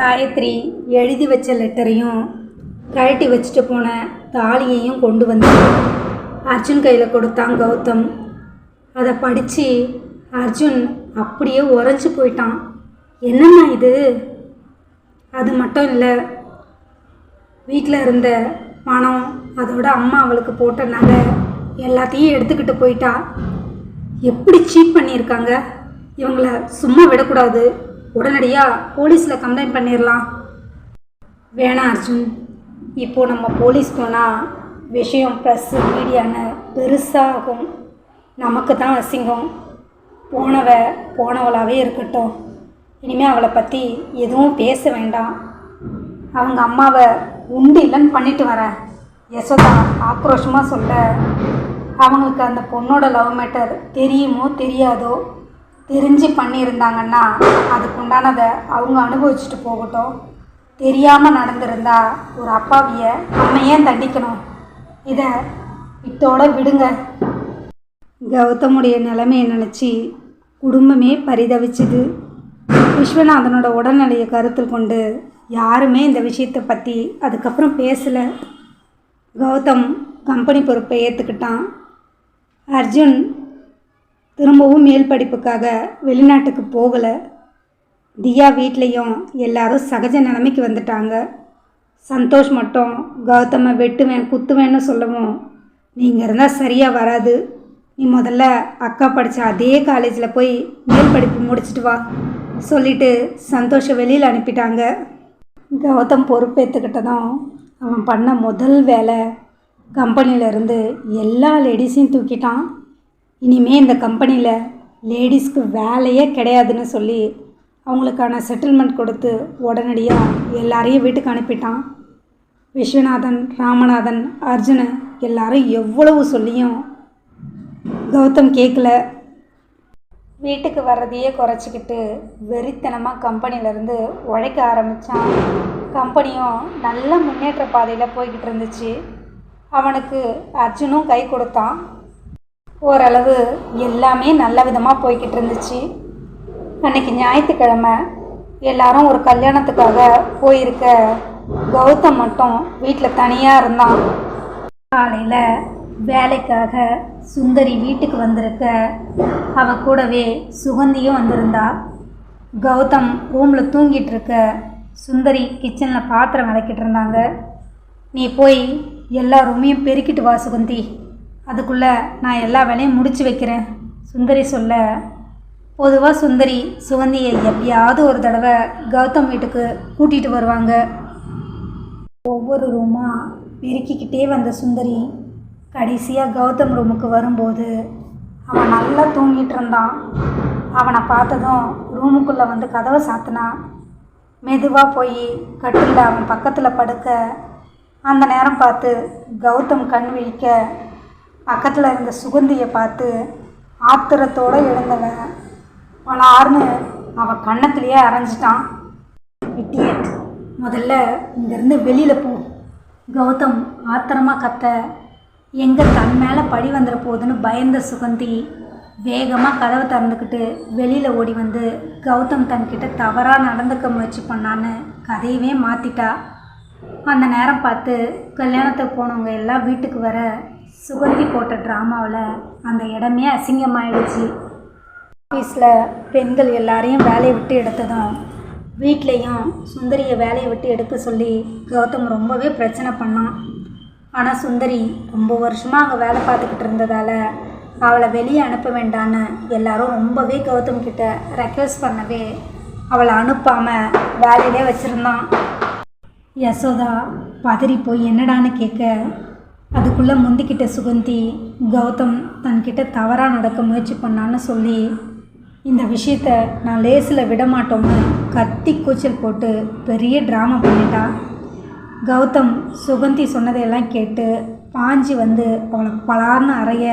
காயத்ரி எழுதி வச்ச லெட்டரையும் கழட்டி வச்சுட்டு போன தாலியையும் கொண்டு வந்து அர்ஜுன் கையில் கொடுத்தான் கௌதம். அதை படித்து அர்ஜுன் அப்படியே உறைஞ்சி போயிட்டான். என்னம்மா இது? அது மட்டும் இல்லை வீட்டில் இருந்த பணம் அதோட அம்மா அவளுக்கு போட்ட நகை எல்லாத்தையும் எடுத்துக்கிட்டு போயிட்டா. எப்படி சீட் பண்ணியிருக்காங்க? இவங்கள சும்மா விடக்கூடாது. உடனடியாக போலீஸில் கம்ப்ளைண்ட் பண்ணிடலாம் வேணாம் அர்ஜுன் இப்போது நம்ம போலீஸ் போனால் விஷயம் ப்ரெஸ்ஸு மீடியான்னு பெருசாகும். நமக்கு தான் அசிங்கம். போனவ போனவளாகவே இருக்கட்டும். இனிமேல் அவளை பற்றி எதுவும் பேச வேண்டாம். அவங்க அம்மாவை உண்டு இல்லைன்னு பண்ணிட்டு வரேன் யசோதா ஆக்ரோஷமாக சொல்ல அவங்களுக்கு அந்த பொண்ணோட லவ் மேட்டர் தெரியுமோ தெரியாதோ தெரிஞ்சு பண்ணியிருந்தாங்கன்னா அதுக்குண்டானதை அவங்க அனுபவிச்சுட்டு போகட்டும். தெரியாமல் நடந்திருந்தா ஒரு அப்பாவிய நம்ம ஏன் தண்டிக்கணும்? இதை இத்தோட விடுங்க. கௌதமுடைய நிலைமையை நினச்சி குடும்பமே பரிதவிச்சுது. விஸ்வநாதனோட உடல்நிலையை கருத்தில் கொண்டு யாருமே இந்த விஷயத்தை பற்றி அதுக்கப்புறம் பேசலை. கௌதம் கம்பெனி பொறுப்பை ஏற்றுக்கிட்டான் அர்ஜுன் திரும்பவும் மேல் படிப்புக்காக வெளிநாட்டுக்கு போகலை. தியா வீட்லேயும் எல்லாரும் சகஜ நிலைமைக்கு வந்துட்டாங்க. சந்தோஷ் மட்டும் கௌதமை வெட்டுவேன் குத்துவேன்னு சொல்லவும் நீங்கள் இருந்தால் சரியாக வராது. நீ முதல்ல அக்கா படித்த அதே காலேஜில் போய் மேல் படிப்பு முடிச்சிட்டு வா சொல்லிட்டு சந்தோஷை வெளியில் அனுப்பிட்டாங்க. கௌதம் பொறுப்பேற்றுக்கிட்டதும் அவன் பண்ண முதல் வேலை கம்பெனியிலேருந்து எல்லா லேடிஸையும் தூக்கிட்டான். இனிமே இந்த கம்பெனியில் லேடிஸ்க்கு வேலையே கிடையாதுன்னு சொல்லி அவங்களுக்கான செட்டில்மெண்ட் கொடுத்து உடனடியாக எல்லாரையும் வீட்டுக்கு அனுப்பிட்டான். விஸ்வநாதன் ராமநாதன் அர்ஜுனன் எல்லாரும் எவ்வளவு சொல்லியும் கௌதம் கேட்கல வீட்டுக்கு வர்றதையே குறைச்சிக்கிட்டு வெறித்தனமாக கம்பெனியிலேருந்து உழைக்க ஆரம்பித்தான் கம்பெனியும் நல்ல முன்னேற்ற பாதையில் போய்கிட்டு இருந்துச்சு. அவனுக்கு அர்ஜுனும் கை கொடுத்தான். ஓரளவு எல்லாமே நல்ல விதமாக போய்கிட்டு இருந்துச்சு. அன்னைக்கு ஞாயிற்றுக்கிழமை எல்லாரும் ஒரு கல்யாணத்துக்காக போயிருக்க கௌதம் மட்டும் வீட்டில் தனியாக இருந்தான். காலையில் வேலைக்காக சுந்தரி வீட்டுக்கு வந்திருக்க அவ கூடவே சுகந்தியும் வந்திருந்தா. கௌதம் ரூமில் தூங்கிட்டு இருக்க சுந்தரி கிச்சனில் பாத்திரம் விளக்கிட்டு இருந்தாங்க. நீ போய் எல்லா ரூமையும் பெருக்கிட்டு வா சுகந்தி. அதுக்குள்ளே நான் எல்லா வேலையும் முடிச்சு வைக்கிறேன். சுந்தரி சொல்ல பொதுவாக சுந்தரி சுகந்தியை எப்பயாவது ஒரு தடவை கௌதம் வீட்டுக்கு கூட்டிகிட்டு வருவாங்க. ஒவ்வொரு ரூமாக பெருக்கிக்கிட்டே வந்த சுந்தரி கடைசியாக கௌதம் ரூமுக்கு வரும்போது அவன் நல்லா தூங்கிட்டு இருந்தான். அவனை பார்த்ததும் ரூமுக்குள்ளே வந்து கதவை சாத்தினான் மெதுவாக போய் கட்டிலில் அவன் பக்கத்தில் படுக்க அந்த நேரம் பார்த்து கௌதம் கண் விழிக்க பக்கத்தில் இருந்த சுகந்தியை பார்த்து ஆத்திரத்தோடு எழுந்தவன். பலார்னு அவன் கண்ணத்துலேயே அரைஞ்சிட்டான். இட்டியட் முதல்ல இங்கேருந்து வெளியில் போ. கௌதம் ஆத்திரமாக கத்த எங்கே தன் மேலே பழி வந்துட போகுதுன்னு பயந்த சுகந்தி. வேகமாக கதவை திறந்துக்கிட்டு வெளியில் ஓடி வந்து கௌதம் தன்கிட்ட தவறாக நடந்துக்க முயற்சி பண்ணான்னு கதையவே மாற்றிட்டா அந்த நேரம் பார்த்து கல்யாணத்துக்கு போனவங்க எல்லாம் வீட்டுக்கு வர சுகந்தி போட்ட ட்ராமாவில் அந்த இடமே அசிங்கமாயிடுச்சு. ஆஃபீஸில் பெண்கள் எல்லாரையும் வேலையை விட்டு எடுத்ததும் வீட்லேயும் சுந்தரியை வேலையை விட்டு எடுக்க சொல்லி கௌதம் ரொம்பவே பிரச்சனை பண்ணான். ஆனால் சுந்தரி ரொம்ப வருஷமாக அங்கே வேலை பார்த்துக்கிட்டு இருந்ததால் அவளை வெளியே அனுப்ப வேண்டான்னு எல்லாரும் ரொம்பவே கௌதம் கிட்ட ரெக்வஸ்ட் பண்ணவே அவளை அனுப்பாமல் வேலையிலே வச்சுருந்தான். யசோதா பதறி போய் என்னடான்னு கேட்க அதுக்குள்ளே முந்திக்கிட்ட சுகந்தி கௌதம் தன்கிட்ட தவறாக நடக்க முயற்சி பண்ணான்னு சொல்லி இந்த விஷயத்த நான் லேசில் விடமாட்டோம்னு கத்தி கூச்சல் போட்டு பெரிய ட்ராமா பண்ணிட்டா. கௌதம் சுகந்தி சொன்னதையெல்லாம் கேட்டு பாஞ்சி வந்து அவளை பலார்னு அறைய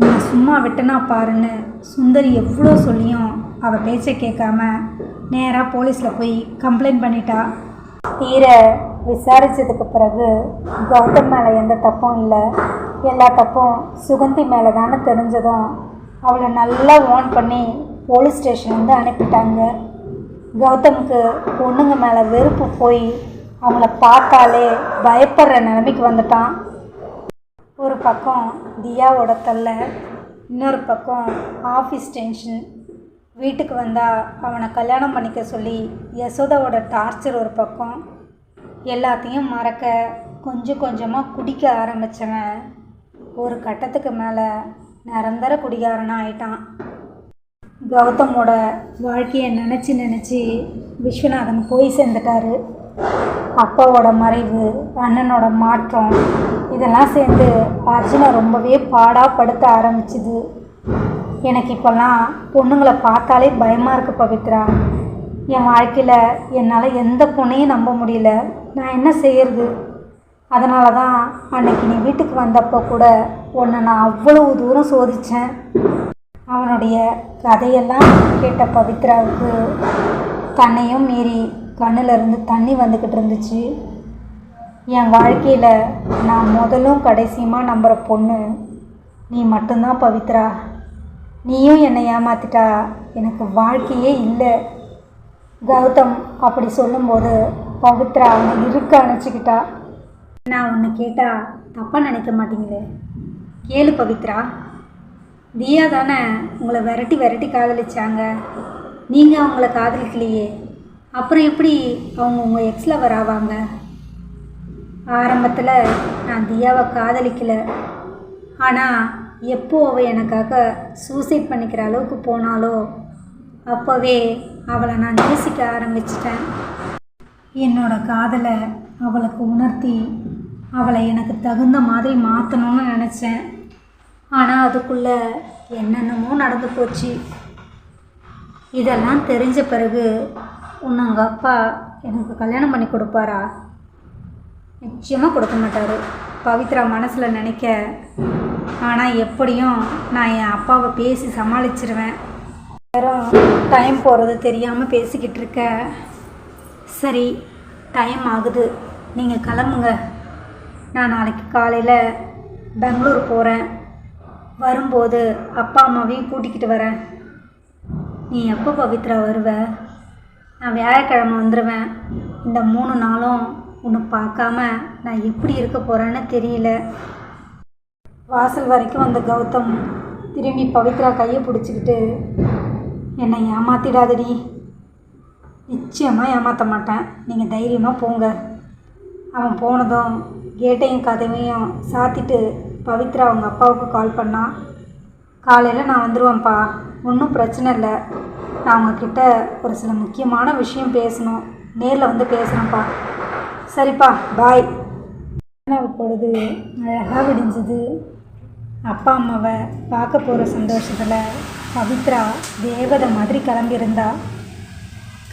நீ சும்மா விட்டனா பாருன்னு சுந்தரி எவ்வளோ சொல்லியும் அவள் பேச்சை கேட்காம நேராக போலீஸில் போய் கம்ப்ளைண்ட் பண்ணிட்டா. தீர விசாரித்ததுக்கு பிறகு கௌதம் மேலே எந்த தப்பும் இல்லை. எல்லா தப்பும் சுகந்தி மேலே தானே தெரிஞ்சதும் அவளை நல்லா ஓன் பண்ணி போலீஸ் ஸ்டேஷன் வந்து அனுப்பிட்டாங்க. கௌதமுக்கு பொண்ணுங்க மேலே வெறுப்பு போய் அவங்கள பார்த்தாலே பயப்படுற நிலைமைக்கு வந்துட்டான். ஒரு பக்கம் தியாவோட தொல்லை இன்னொரு பக்கம் ஆஃபீஸ் டென்ஷன் வீட்டுக்கு வந்தால் அவனை கல்யாணம் பண்ணிக்க சொல்லி யசோதாவோட டார்ச்சர் ஒரு பக்கம். எல்லாத்தையும் மறக்க கொஞ்சம் கொஞ்சமாக குடிக்க ஆரம்பித்தவன் ஒரு கட்டத்துக்கு மேலே நிரந்தர குடிகாரனாக ஆயிட்டான். கௌதமோட வாழ்க்கையை நினச்சி நினச்சி விஸ்வநாதன் போய் சேர்ந்துட்டாரு. அப்பாவோட மறைவு அண்ணனோட மாற்றம் இதெல்லாம் சேர்ந்து அர்ஜுனை ரொம்பவே பாடாக படுத்த ஆரம்பிச்சுது. எனக்கு இப்போல்லாம் பொண்ணுங்களை பார்த்தாலே பயமாக இருக்குது பவித்ரா. என் வாழ்க்கையில் என்னால் எந்த பொண்ணையும் நம்ப முடியல. நான் என்ன செய்யறது? அதனால தான் அன்னைக்கு நீ வீட்டுக்கு வந்தப்போ கூட உன்னை நான் அவ்வளவு தூரம் சோதித்தேன் அவனுடைய கதையெல்லாம் கேட்ட பவித்ராவுக்கு தன்னையும் மீறி கண்ணிலிருந்து தண்ணி வந்துக்கிட்டு இருந்துச்சு. என் வாழ்க்கையில் நான் முதலும் கடைசியுமா நம்புகிற பொண்ணு நீ மட்டும்தான் பவித்ரா. நீயும் என்னை ஏமாத்திட்டா எனக்கு வாழ்க்கையே இல்லை. கௌதம் அப்படி சொல்லும்போது பவித்ரா அவனை இருக்க அணைச்சிக்கிட்டா? நான் உன்னை கேட்டால் தப்பாக நினைக்க மாட்டீங்களே? கேளு பவித்ரா. தியா தானே உங்களை விரட்டி விரட்டி காதலிச்சாங்க. நீங்கள் அவங்கள காதலிக்கலையே. அப்புறம் எப்படி அவங்க உங்கள் எக்ஸில் வராவாங்க ஆரம்பத்தில் நான் தியாவை காதலிக்கலை. ஆனால் எப்போ அவள் எனக்காக சூசைட் பண்ணிக்கிற அளவுக்கு போனாலோ அப்போவே அவளை நான் நேசிக்க ஆரம்பிச்சிட்டேன். என்னோட காதலை அவளுக்கு உணர்த்தி அவளை எனக்கு தகுந்த மாதிரி மாற்றணும்னு நினச்சேன். ஆனால் அதுக்குள்ளே என்னென்னமோ நடந்து போச்சு. இதெல்லாம் தெரிஞ்ச பிறகு உன்னை அப்பா எனக்கு கல்யாணம் பண்ணி கொடுப்பாரா? நிச்சயமாக கொடுக்க மாட்டார். பவித்ரா மனசில் நினைக்க ஆனால் எப்படியும் நான் என் அப்பாவை பேசி சமாளிச்சிருவேன். நேரம் டைம் போகிறது தெரியாமல் பேசிக்கிட்டு இருக்க. சரி டைம் ஆகுது. நீங்கள் கிளம்புங்க. நான் நாளைக்கு காலையில் பெங்களூர் போகிறேன் வரும்போது அப்பா அம்மாவையும் கூட்டிக்கிட்டு வரேன். நீ எப்போ பவித்ரா வருவ? நான் வியாழக்கிழமை வந்துடுவேன் இந்த மூணு நாளும் உன்னை பார்க்காம நான் எப்படி இருக்க போகிறேன்னு தெரியல. வாசல் வரைக்கும் வந்த கௌதம் திரும்பி பவித்ரா கையை பிடிச்சிக்கிட்டு என்னை ஏமாத்திடாதடி. நிச்சயமாக ஏமாற்ற மாட்டேன். நீங்கள் தைரியமாக போங்க. அவன் போனதும் கேட்டையும் கதவையும் சாத்திட்டு பவித்ரா அவங்க அப்பாவுக்கு கால் பண்ணான் காலையில் நான் வந்துடுவேன்ப்பா ஒன்றும் பிரச்சனை இல்லை. நான் உங்ககிட்ட ஒரு சில முக்கியமான விஷயம் பேசணும். நேரில் வந்து பேசுகிறேன்ப்பா சரிப்பா பாய் நாள் பொழுது அழகாக விடிஞ்சது. அப்பா அம்மாவை பார்க்க போகிற சந்தோஷத்தில் பவித்ரா தேவதை மாதிரி கிளம்பியிருந்தா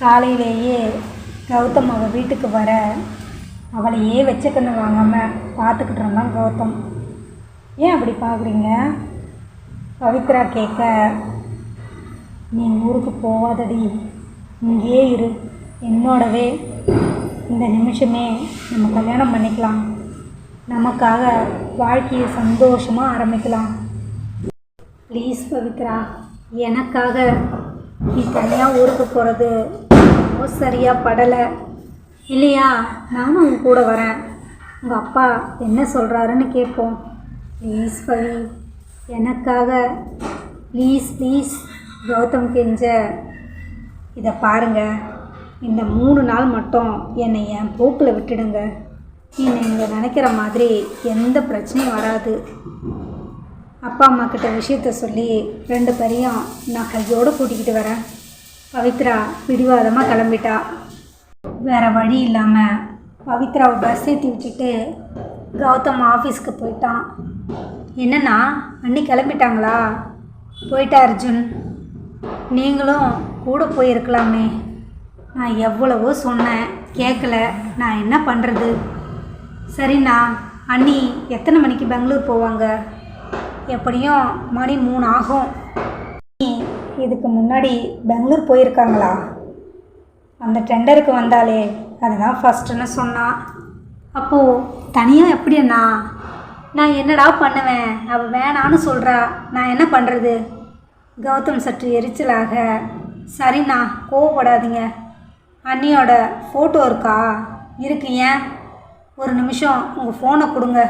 காலையிலேயே கௌதம் அவள் வீட்டுக்கு வர அவளையே வச்சுக்கணும் வாங்காமல் பார்த்துக்கிட்டு இருந்தான் கௌதம். ஏன் அப்படி பார்க்குறீங்க? பவித்ரா கேட்க நீ ஊருக்கு போகாதடி இங்கேயே இரு. என்னோடவே இந்த நிமிஷமே நம்ம கல்யாணம் பண்ணிக்கலாம். நமக்காக வாழ்க்கையை சந்தோஷமாக ஆரம்பிக்கலாம். ப்ளீஸ் பவித்ரா எனக்காக நீ தனியாக ஊருக்கு போகிறது ரொம்ப சரியாக படலை. இல்லையா? நானும் உன் கூட வரேன். உங்கள் அப்பா என்ன சொல்கிறாருன்னு கேட்போம். ப்ளீஸ் பவி எனக்காக. ப்ளீஸ் ப்ளீஸ் கௌதம் கெஞ்ச. இதை பாருங்கள் இந்த மூணு நாள் மட்டும் என்னை என் போக்கில் விட்டுடுங்க. நீங்கள் இங்கே நினைக்கிற மாதிரி எந்த பிரச்சனையும் வராது. அப்பா அம்மா கிட்ட விஷயத்த சொல்லி ரெண்டு பேரையும் நான் கையோடு கூட்டிக்கிட்டு வரேன். பவித்ரா பிடிவாதமாக கிளம்பிட்டா. வேறு வழி இல்லாமல் பவித்ராவை பஸ் ஏற்றி விட்டுட்டு கௌதம் ஆஃபீஸ்க்கு போயிட்டான். என்னண்ணா அண்ணி கிளம்பிட்டாங்களா? போயிட்டா அர்ஜுன். நீங்களும் கூட போயிருக்கலாமே. நான் எவ்வளவோ சொன்னேன் கேட்கல நான் என்ன பண்ணுறது சரிண்ணா அண்ணி எத்தனை மணிக்கு பெங்களூர் போவாங்க? எப்படியும் மணி மூணு ஆகும். இதுக்கு முன்னாடி பெங்களூர் போயிருக்காங்களா? அந்த டெண்டருக்கு வந்தாலே அதுதான் ஃபஸ்ட்டுன்னு சொன்னான் அப்போது தனியாக எப்படி அண்ணா நான் என்னடா பண்ணுவேன்? அவள் வேணான்னு சொல்கிறா நான் என்ன பண்ணுறது கௌதம் சற்று எரிச்சலாக சரிண்ணா கோவப்படாதீங்க. அண்ணியோட ஃபோட்டோ இருக்கா? இருக்கு ஏன்? ஒரு நிமிஷம் உங்கள் ஃபோனை கொடுங்க.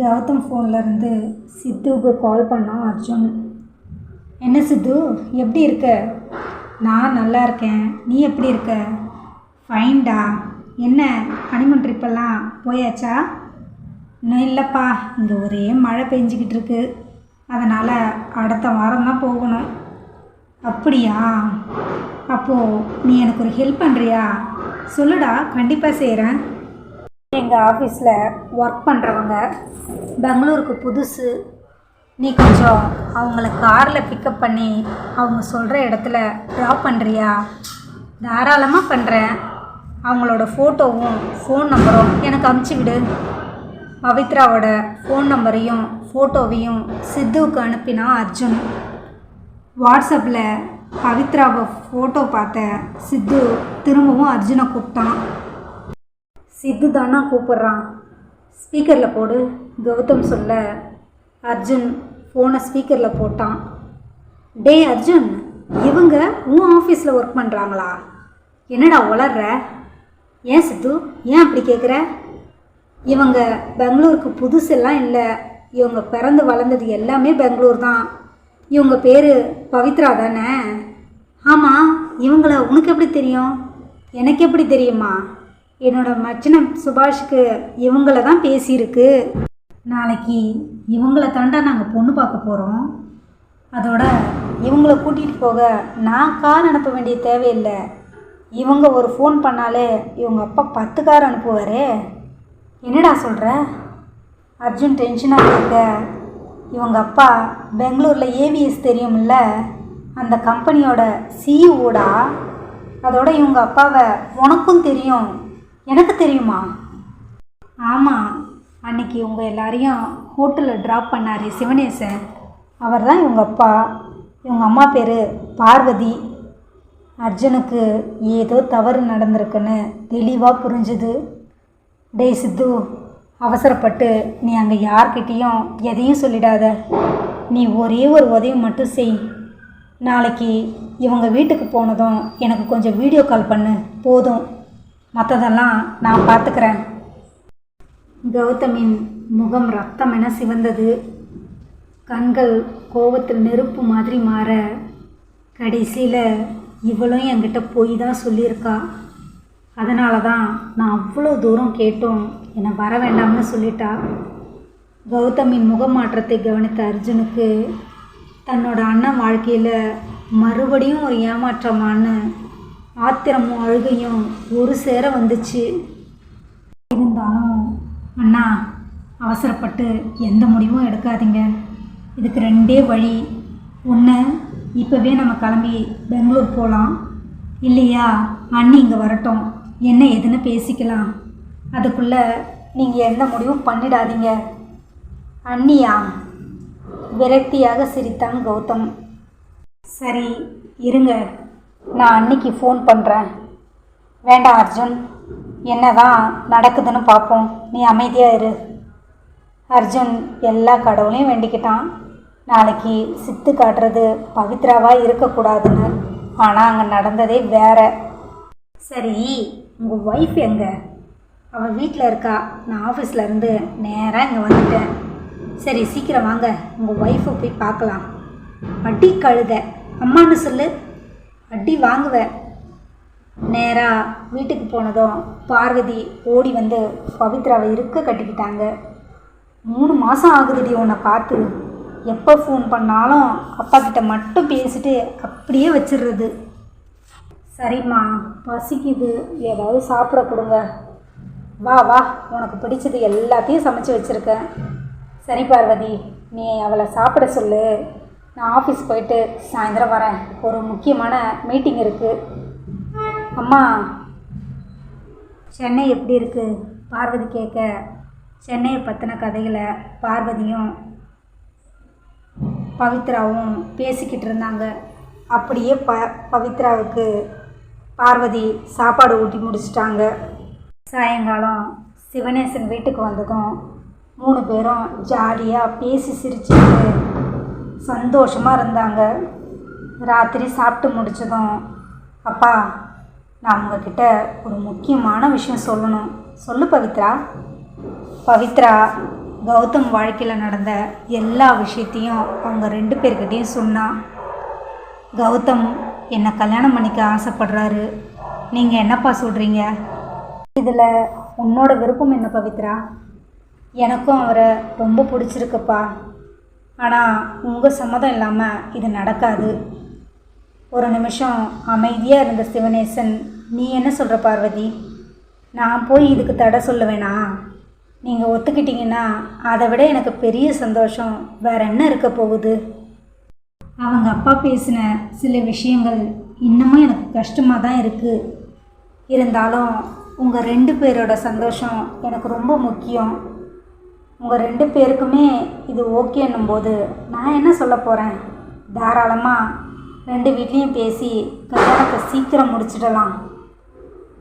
கௌதம் ஃபோன்லேருந்து சித்துவுக்கு கால் பண்ணான் அர்ஜுன். என்ன சித்து எப்படி இருக்க? நான் நல்லா இருக்கேன். நீ எப்படி இருக்க? ஃபைன்டா என்ன ஹனிமன் ட்ரிப்பெல்லாம் போயாச்சா? இன்னும் இல்லைப்பா. இங்கே ஒரே மழை பெஞ்சிக்கிட்டு இருக்கு. அதனால் அடுத்த வாரம் தான் போகணும். அப்படியா? அப்போது நீ எனக்கு ஒரு ஹெல்ப் பண்ணுறியா சொல்லுடா கண்டிப்பாக செய்கிறேன் எங்கள் ஆஃபீஸில் ஒர்க் பண்ணுறவங்க பெங்களூருக்கு புதுசு நீ கொஞ்சம் அவங்கள காரில் பிக்கப் பண்ணி அவங்க சொல்கிற இடத்துல ட்ராப் பண்ணுறியா தாராளமாக பண்ணுறேன் அவங்களோட ஃபோட்டோவும் ஃபோன் நம்பரும் எனக்கு அமுச்சு விடு. பவித்ராவோட ஃபோன் நம்பரையும் ஃபோட்டோவையும் சித்துவுக்கு அனுப்பினா அர்ஜுன். வாட்ஸ்அப்பில் பவித்ராவை ஃபோட்டோ பார்த்த சித்து திரும்பவும் அர்ஜுனை கூப்பிட்டான். சித்து தானா கூப்பிட்றான். ஸ்பீக்கரில் போடு. கௌதம் சொல்ல அர்ஜுன் ஃபோனை ஸ்பீக்கரில் போட்டான். டேய் அர்ஜுன் இவங்க உன் ஆஃபீஸில் ஒர்க் பண்ணுறாங்களா என்னடா உளர்ற? ஏன் சித்து? ஏன் அப்படி கேட்குற இவங்க பெங்களூருக்கு புதுசெல்லாம் இல்லை. இவங்க பிறந்து வளர்ந்தது எல்லாமே பெங்களூர் தான். இவங்க பேர் பவித்ரா தானே? ஆமாம் இவங்கள உனக்கு எப்படி தெரியும்? எனக்கு எப்படி தெரியுமா? என்னோட மச்சினம் சுபாஷுக்கு இவங்கள தான் பேசியிருக்கு. நாளைக்கு இவங்கள தாண்டா நாங்கள் பொண்ணு பார்க்க போகிறோம் அதோட இவங்கள கூட்டிகிட்டு போக நான் கார் அனுப்ப வேண்டிய தேவையில்லை. இவங்க ஒரு ஃபோன் பண்ணாலே இவங்க அப்பா பத்து கார் அனுப்புவாரே. என்னடா சொல்கிற அர்ஜுன் டென்ஷனாக இருக்க. இவங்க அப்பா பெங்களூரில் ஏவிஎஸ் தெரியும்ல? அந்த கம்பெனியோட சிஇஓடா அதோட இவங்க அப்பாவை உனக்கும் தெரியும். எனக்கு தெரியுமா? ஆமாம் அன்னைக்கு உங்கள் எல்லாரையும் ஹோட்டலில் ட்ராப் பண்ணார் சிவனேசன். அவர் தான் இவங்க அப்பா. இவங்க அம்மா பேர் பார்வதி. அர்ஜுனுக்கு ஏதோ தவறு நடந்திருக்குன்னு தெளிவாக புரிஞ்சுது. டேய் சித்து அவசரப்பட்டு நீ அங்கே யார்கிட்டேயும் எதையும் சொல்லிடாத. நீ ஒரே ஒரு உதவி மட்டும் செய். நாளைக்கு இவங்க வீட்டுக்கு போனதும் எனக்கு கொஞ்சம் வீடியோ கால் பண்ணு. போதும். மற்றதெல்லாம் நான் பார்த்துக்கிறேன் கௌதமின் முகம் ரத்தம் என சிவந்தது. கண்கள் கோபத்தில் நெருப்பு மாதிரி மாற கடைசியில் இவளும் என்கிட்ட போய் தான் சொல்லியிருக்கா. அதனால தான் நான் அவ்வளோ தூரம் கேட்டோம் என்னை வர வேண்டாம்னு சொல்லிட்டா. கௌதமின் முகமாற்றத்தை கவனித்த அர்ஜுனுக்கு தன்னோட அண்ணன் வாழ்க்கையில் மறுபடியும் ஒரு ஏமாற்றமான ஆத்திரமும் அழுகையும் ஒரு சேர வந்துச்சு. இருந்தாலும் அண்ணா அவசரப்பட்டு எந்த முடிவும் எடுக்காதீங்க. இதுக்கு ரெண்டே வழி. ஒன்று இப்போவே நம்ம கிளம்பி பெங்களூர் போகலாம் இல்லையா அண்ணி இங்கே வரட்டும். என்ன ஏதுன்னு பேசிக்கலாம். அதுக்குள்ளே நீங்கள் எந்த முடிவும் பண்ணிடாதீங்க. அண்ணியா? விரக்தியாக சிரித்தான் கௌதம். சரி இருங்க. நான் அன்னைக்கு ஃபோன் பண்ணுறேன் வேண்டாம் அர்ஜுன். என்னதான் நடக்குதுன்னு பார்ப்போம் நீ அமைதியாக இரு. அர்ஜுன் எல்லா கடவுளையும் வேண்டிக்கிட்டான். நாளைக்கு சித்து காட்டுறது பவித்ராவாக இருக்கக்கூடாதுன்னு. ஆனால் அங்கே நடந்ததே வேற. சரி உங்கள் ஒய்ஃப் எங்கே? அவள் வீட்டில் இருக்கா. நான் ஆஃபீஸில் இருந்து நேராக இங்கே வந்துட்டேன். சரி சீக்கிரம் வாங்க. உங்கள் ஒய்ஃபை போய் பார்க்கலாம். அடி கழுத. அம்மான்னு சொல்லு. அடி வாங்குவேன் நேராக வீட்டுக்கு போனதும் பார்வதி ஓடி வந்து பவித்ராவை இருக்க கட்டிக்கிட்டாங்க. மூணு மாதம் ஆகுதுடி உன்னை பார்த்து. எப்போ ஃபோன் பண்ணாலும் அப்பா கிட்ட மட்டும் பேசிட்டு அப்படியே வச்சிடுறது. சரிம்மா பசிக்குது. ஏதாவது சாப்பிட கொடுங்க. வா வா உனக்கு பிடிச்சது எல்லாத்தையும் சமைச்சு வச்சுருக்கேன். சரி பார்வதி நீ அவளை சாப்பிட சொல்லு. நான் ஆஃபீஸ் போயிட்டு சாயந்தரம் வரேன். ஒரு முக்கியமான மீட்டிங் இருக்குது அம்மா சென்னை எப்படி இருக்குது பார்வதி கேட்க. சென்னையை பற்றின கதைகளை பார்வதியும் பவித்ராவும் பேசிக்கிட்டு இருந்தாங்க. அப்படியே ப பவித்ராவுக்கு பார்வதி சாப்பாடு ஊட்டி முடிச்சிட்டாங்க. சாயங்காலம் சிவனேசன் வீட்டுக்கு வந்ததும் மூணு பேரும் ஜாலியாக பேசி சிரிச்சுட்டு சந்தோஷமாக இருந்தாங்க. ராத்திரி சாப்பிட்டு முடிச்சதும் அப்பா நான் உங்ககிட்ட ஒரு முக்கியமான விஷயம் சொல்லணும். சொல்லு பவித்ரா. பவித்ரா கௌதம் வாழ்க்கையில் நடந்த எல்லா விஷயத்தையும் அவங்க ரெண்டு பேர்கிட்டையும் சொன்னான் கௌதம் என்னை கல்யாணம் பண்ணிக்க ஆசைப்படுறாரு. நீங்கள் என்னப்பா சொல்கிறீங்க இதில் உன்னோட விருப்பம் என்ன பவித்ரா? எனக்கும் அவரை ரொம்ப பிடிச்சிருக்குப்பா. ஆனால் உங்கள் சம்மதம் இல்லாமல் இது நடக்காது. ஒரு நிமிஷம் அமைதியாக இருந்த சிவனேசன் நீ என்ன சொல்கிற பார்வதி? நான் போய் இதுக்கு தடை சொல்லுவேனா? நீங்கள் ஒத்துக்கிட்டீங்கன்னா அதை விட எனக்கு பெரிய சந்தோஷம். வேற என்ன இருக்க போகுது? அவங்க அப்பா பேசின சில விஷயங்கள் இன்னமும் எனக்கு கஷ்டமாக தான் இருக்குது இருந்தாலும் உங்கள் ரெண்டு பேரோட சந்தோஷம் எனக்கு ரொம்ப முக்கியம். உங்கள் ரெண்டு பேருக்குமே இது ஓகேன்னும் போது நான் என்ன சொல்ல போகிறேன் தாராளமாக ரெண்டு வீட்லேயும் பேசி கல்யாணத்தை சீக்கிரம் முடிச்சிடலாம்.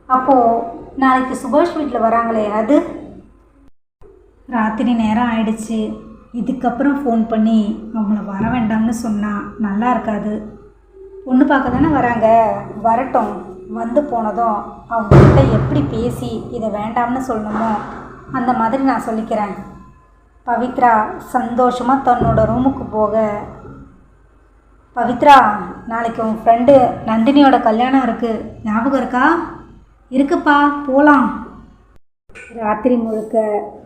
அப்போது நாளைக்கு சுபாஷ் வீட்டில் வராங்களே அது? ராத்திரி நேரம் ஆயிடுச்சு. இதுக்கப்புறம் ஃபோன் பண்ணி அவங்கள வர வேண்டாம்னு சொன்னால் நல்லா இருக்காது. பொண்ணு பார்க்க தானே வராங்க. வரட்டும். வந்து போனதும் அவங்கக்கிட்ட எப்படி பேசி இதை வேண்டாம்னு சொல்லணுமோ அந்த மாதிரி நான் சொல்லிக்கிறேன். பவித்ரா சந்தோஷமாக தன்னோட ரூமுக்கு போக. பவித்ரா நாளைக்கு உன் ஃப்ரெண்டு நந்தினியோட கல்யாணம் இருக்குது ஞாபகம் இருக்கா? இருக்குப்பா போகலாம் ராத்திரி முழுக்க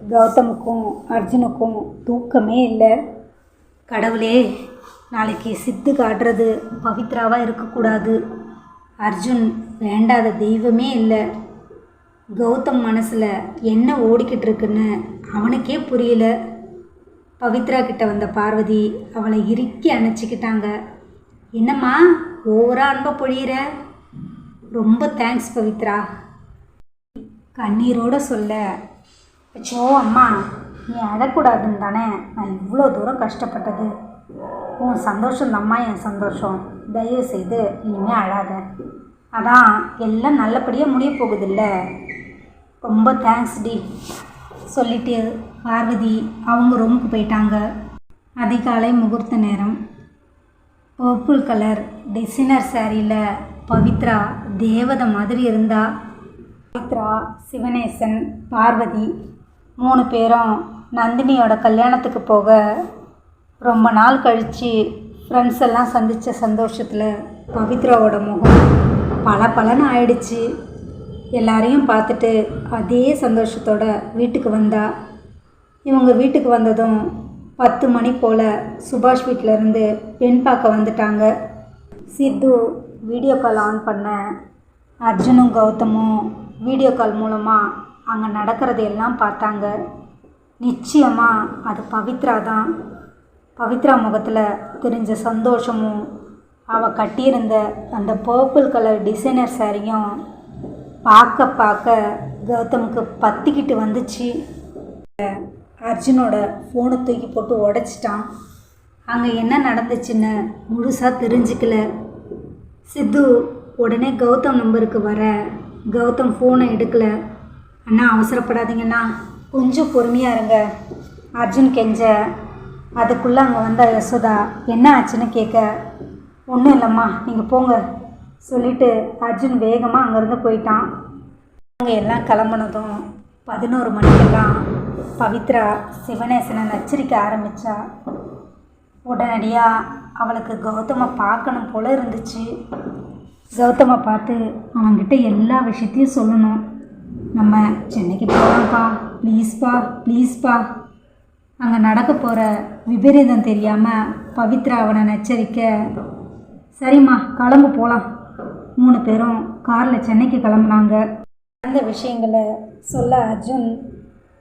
கௌதமுக்கும் அர்ஜுனுக்கும் தூக்கமே இல்லை. கடவுளே நாளைக்கு சித்து காட்டுறது பவித்ராவாக இருக்கக்கூடாது. அர்ஜுன் வேண்டாத தெய்வமே இல்லை. கௌதம் மனசில் என்ன ஓடிக்கிட்டு இருக்குன்னு அவனுக்கே புரியல. பவித்ரா கிட்ட வந்த பார்வதி அவளை இறுக்கி அணைச்சிக்கிட்டாங்க. என்னம்மா ஓவராக அன்பை பொழியிற? ரொம்ப தேங்க்ஸ் பவித்ரா. கண்ணீரோட சொல்ல. அச்சோ அம்மா நீ அழக்கூடாதுன்னு தானே? நான் இவ்வளோ தூரம் கஷ்டப்பட்டது. உன் சந்தோஷம் அம்மா என் சந்தோஷம். தயவு செய்து இனிமேல் அழாத. அதான் எல்லாம் நல்லபடியாக முடிய போகுதில்ல. ரொம்ப தேங்க்ஸ் டி. சொல்லிட்டு பார்வதி அவங்க ரூமுக்கு போயிட்டாங்க. அதிகாலை முகூர்த்த நேரம். பர்பிள் கலர் டிசைனர் சாரியில் பவித்ரா தேவதை மாதிரி இருந்தா. பவித்ரா சிவனேசன் பார்வதி மூணு பேரும் நந்தினியோட கல்யாணத்துக்கு போக ரொம்ப நாள் கழித்து ஃப்ரெண்ட்ஸ் எல்லாம் சந்தித்த சந்தோஷத்தில் பவித்ராவோட முகம் பல பலன்னு ஆயிடுச்சு. எல்லாரையும் பார்த்துட்டு அதே சந்தோஷத்தோட வீட்டுக்கு வந்தா. இவங்க வீட்டுக்கு வந்ததும் பத்து மணி போல் சுபாஷ் வீட்டிலேருந்து பெண் பார்க்க வந்துட்டாங்க. சித்து வீடியோ கால் ஆன் பண்ண அர்ஜுனும் கௌதமும் வீடியோ கால் மூலமாக அங்கே நடக்கிறது எல்லாம் பார்த்தாங்க. நிச்சயமாக அது பவித்ரா தான் பவித்ரா முகத்தில் தெரிஞ்ச சந்தோஷமும் அவள் கட்டியிருந்த அந்த பர்பிள் கலர் டிசைனர் சாரியும் பார்க்க பார்க்க கௌதமுக்கு பத்திக்கிட்டு வந்துச்சு. அர்ஜுனோட ஃபோனை தூக்கி போட்டு உடச்சிட்டான். அங்கே என்ன நடந்துச்சுன்னு முழுசாக தெரிஞ்சுக்கல. சித்து உடனே கௌதம் நம்பருக்கு வர. கௌதம் ஃபோனை எடுக்கல. அண்ணா அவசரப்படாதீங்கண்ணா. கொஞ்சம் பொறுமையாக இருங்க. அர்ஜுன் கெஞ்ச. அதுக்குள்ளே அங்கே வந்த யசோதா என்ன ஆச்சுன்னு கேட்க ஒன்றும் இல்லைம்மா. நீங்கள் போங்க. சொல்லிட்டு அர்ஜுன் வேகமாக அங்கேருந்து போயிட்டான். அவங்க எல்லாம் கிளம்புனதும் பதினோரு மணிக்கெல்லாம் பவித்ரா சிவனேசனை நச்சரிக்க ஆரம்பித்தா உடனடியாக அவளுக்கு கௌதமை பார்க்கணும் போல் இருந்துச்சு. கௌதமை பார்த்து அவன்கிட்ட எல்லா விஷயத்தையும் சொல்லணும். நம்ம சென்னைக்கு போகலாம்ப்பா ப்ளீஸ்ப்பா ப்ளீஸ்ப்பா அங்கே நடக்க போகிற விபரீதம் தெரியாமல் பவித்ரா அவனை நச்சரிக்க சரிம்மா கிளம்பு போகலாம் மூணு பேரும் காரில் சென்னைக்கு கிளம்புனாங்க. அந்த விஷயங்களை சொல்ல அர்ஜுன்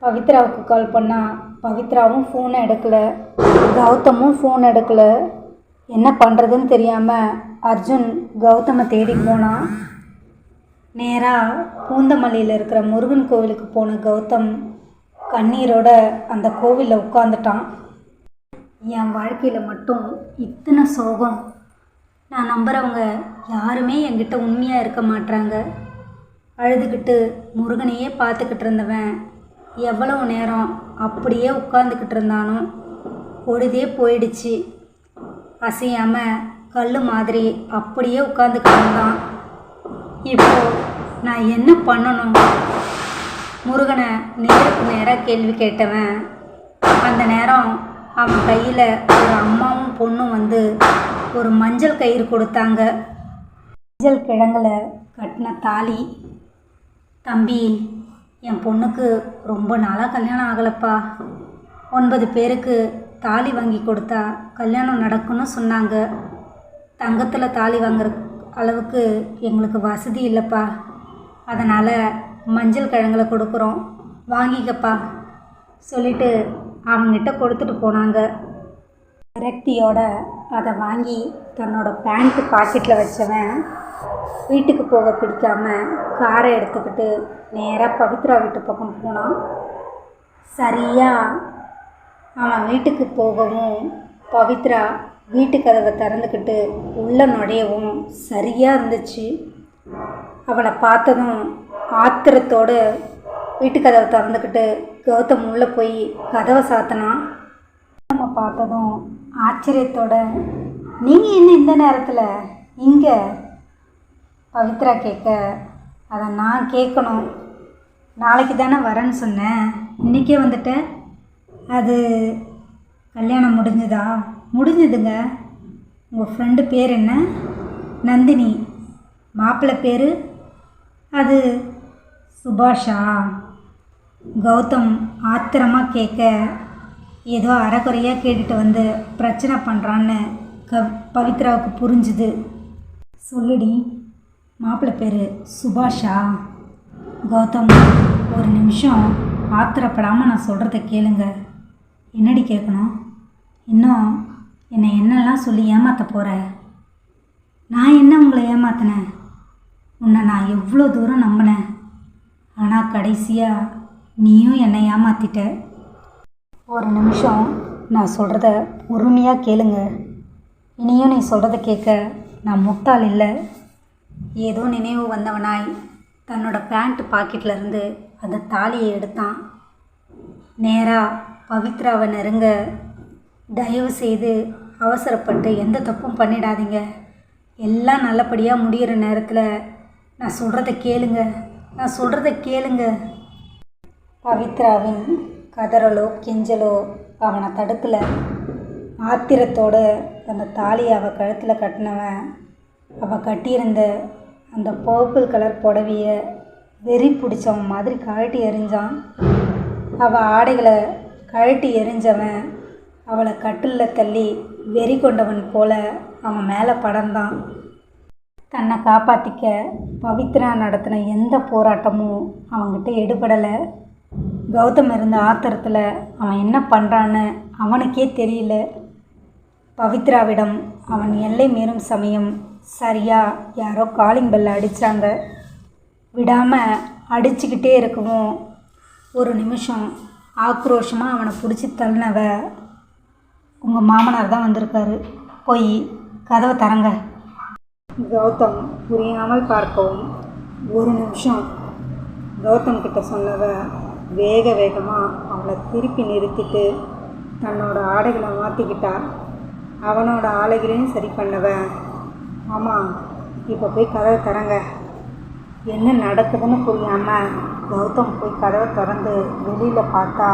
பவித்ராவுக்கு கால் பண்ணால் பவித்ராவும் ஃபோனை எடுக்கலை. கௌதமும் ஃபோன் எடுக்கலை. என்ன பண்ணுறதுன்னு தெரியாமல் அர்ஜுன் கௌதமை தேடி போனான் நேராக பூந்தமல்லியில் இருக்கிற முருகன் கோவிலுக்கு போன கௌதம் கண்ணீரோட அந்த கோவிலில் உட்காந்துட்டான் என் வாழ்க்கையில் மட்டும் இத்தனை சோகம். நான் நம்புகிறவங்க யாருமே என்கிட்ட உண்மையாக இருக்க மாட்றாங்க. அழுதுகிட்டு முருகனையே பார்த்துக்கிட்டு இருந்தவன் எவ்வளவு நேரம் அப்படியே உட்காந்துக்கிட்டு இருந்தானோ பொழுதே போயிடுச்சு. அசையாமல் கல் மாதிரி அப்படியே உட்காந்துக்கிட்டு இருந்தான். இப்போ நான் என்ன பண்ணணும்? முருகனை நேருக்கு நேராக கேள்வி கேட்டவன். அந்த நேரம் அவன் கையில் ஒரு அம்மாவும் பொண்ணும் வந்து ஒரு மஞ்சள் கயிறு கொடுத்தாங்க. மஞ்சள் கிழங்குல கட்டின தாலி. தம்பி என் பொண்ணுக்கு ரொம்ப நாளாக கல்யாணம் ஆகலப்பா. ஒன்பது பேருக்கு தாலி வாங்கி கொடுத்தா கல்யாணம் நடக்கும்னு சொன்னாங்க. தங்கத்தில் தாலி வாங்குற அளவுக்கு எங்களுக்கு வசதி இல்லைப்பா. அதனால் மஞ்சள் கிழங்குல கொடுக்குறோம். வாங்கிக்கப்பா. சொல்லிட்டு அவங்ககிட்ட கொடுத்துட்டு போனாங்க. விரக்தியோட அதை வாங்கி தன்னோட பேண்ட் பாக்கெட்டில் வச்சவன் வீட்டுக்கு போக பிடிக்காம காரை எடுத்துக்கிட்டு நேராக பவித்ரா வீட்டு பக்கம் போனான். சரியாக அவன் வீட்டுக்கு போகவும் பவித்ரா வீட்டு கதவை திறந்துக்கிட்டு உள்ளே நுழையவும் சரியாக இருந்துச்சு. அவளை பார்த்ததும் ஆத்திரத்தோடு வீட்டு கதவை திறந்துக்கிட்டு கௌதம் உள்ளே போய் கதவை சாத்தினான். நம்ம பார்த்ததும் ஆச்சரியத்தோட நீங்கள் என்ன இந்த நேரத்தில் இங்கே? பவித்ரா கேட்க அதை நான் கேட்கணும். நாளைக்கு தானே வரேன்னு சொன்னேன். இன்றைக்கே வந்துட்டேன். அது கல்யாணம் முடிஞ்சுதா? முடிஞ்சுதுங்க. உங்கள் ஃப்ரெண்டு பேர் என்ன? நந்தினி. மாப்பிள்ளை பேர்? அது சுபாஷா. கௌதம் ஆத்திரமாக கேட்க ஏதோ அறகுறையாக கேட்டுட்டு வந்து பிரச்சனை பண்ணுறான்னு க பவித்ராவுக்கு புரிஞ்சுது. சொல்லுடி மாப்பிள்ளை பேர் சுபாஷா. கௌதம் ஒரு நிமிஷம் ஆத்திரப்படாமல் நான் சொல்கிறத கேளுங்க. என்னடி கேட்கணும் இன்னும் என்னை என்னெல்லாம் சொல்லி ஏமாற்ற போகிற நான் என்ன உங்களை ஏமாத்தினேன் உன்னை நான் எவ்வளோ தூரம் நம்பினேன் ஆனால் கடைசியாக நீயும் என்னை ஏமாற்றிட்ட ஒரு நிமிஷம் நான் சொல்கிறத பொறுமையாக கேளுங்க. இனியும் நீ சொல்கிறத கேட்க நான் முட்டாள் இல்லை. ஏதோ நினைவு வந்தவனாய் தன்னோட பேண்ட் பாக்கெட்லேருந்து அந்த தாலியை எடுத்தான். நேராக பவித்ராவை நெருங்க தயவு செய்து அவசரப்பட்டு எந்த தப்பும் பண்ணிடாதீங்க. எல்லாம் நல்லபடியாக முடிகிற நேரத்தில் நான் சொல்கிறத கேளுங்க. நான் சொல்கிறத கேளுங்க. பவித்ராவின் கதறலோ கெஞ்சலோ அவனை தடுக்கலை. ஆத்திரத்தோட அந்த தாலியை அவள் கழுத்தில் கட்டினவன் அவள் கட்டியிருந்த அந்த பர்பிள் கலர் புடவைய வெறி பிடிச்சவன் மாதிரி கழட்டி எறிஞ்சான். அவள் ஆடைகளை கழட்டி எறிஞ்சவன் அவளை கட்டிலில் தள்ளி வெறி கொண்டவன் போல அவன் மேலே படர்ந்தான். தன்னை காப்பாற்றிக்க பவித்ரா நடத்தின எந்த போராட்டமும் அவன்கிட்ட எடுபடலை. கௌதம் இருந்த ஆத்திரத்தில் அவன் என்ன பண்ணுறான்னு அவனுக்கே தெரியல. பவித்ராவிடம் அவன் எல்லை மீறும் சமயம் சரியாக யாரோ காலிங் பெல் அடித்தாங்க விடாமல் அடிச்சுக்கிட்டே இருக்கவும் ஒரு நிமிஷம் ஆக்ரோஷமாக அவனை பிடிச்சி தள்ளினவ உங்கள் மாமனார் தான் வந்திருக்காரு. போய் கதவை தரங்க கௌதம் புரியாமல் பார்க்கவும் ஒரு நிமிஷம் கௌதம் கிட்ட சொன்னவ வேக வேகமாக அவளை திருப்பி நிறுத்திட்டு தன்னோட ஆடைகளை மாற்றிக்கிட்டா அவனோட ஆடைகளையும் சரி பண்ணவன் ஆமாம் இப்போ போய் கதவை தரங்க என்ன நடக்குதுன்னு புரியாமல் கௌதம் போய் கதவை திறந்து வெளியில் பார்த்தா